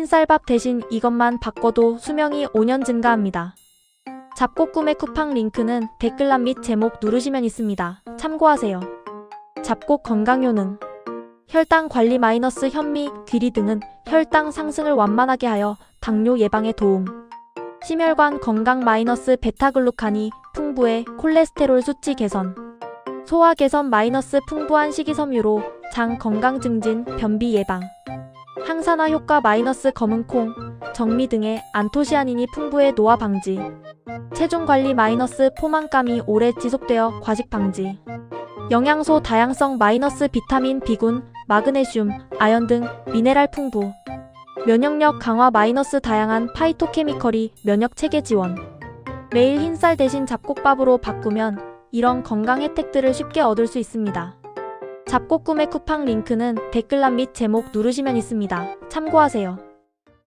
흰쌀밥 대신 이것만 바꿔도 수명이 5년 증가합니다. 잡곡 꿈의 쿠팡 링크는 댓글란 및 제목 누르시면 있습니다. 참고하세요. 잡곡 건강 효능 혈당 관리 마이너스 현미, 귀리 등은 혈당 상승을 완만하게 하여 당뇨 예방에 도움. 심혈관 건강 마이너스 베타글루칸이 풍부해 콜레스테롤 수치 개선. 소화 개선 마이너스 풍부한 식이섬유로 장 건강 증진, 변비 예방. 항산화 효과 마이너스 검은콩, 정미 등의 안토시아닌이 풍부해 노화 방지. 체중 관리 마이너스 포만감이 오래 지속되어 과식 방지. 영양소 다양성 마이너스 비타민 B군, 마그네슘, 아연 등 미네랄 풍부. 면역력 강화 마이너스 다양한 파이토케미컬이 면역 체계 지원. 매일 흰쌀 대신 잡곡밥으로 바꾸면 이런 건강 혜택들을 쉽게 얻을 수 있습니다. 잡곡 꿈의 쿠팡 링크는 댓글란 및 제목 누르시면 있습니다. 참고하세요.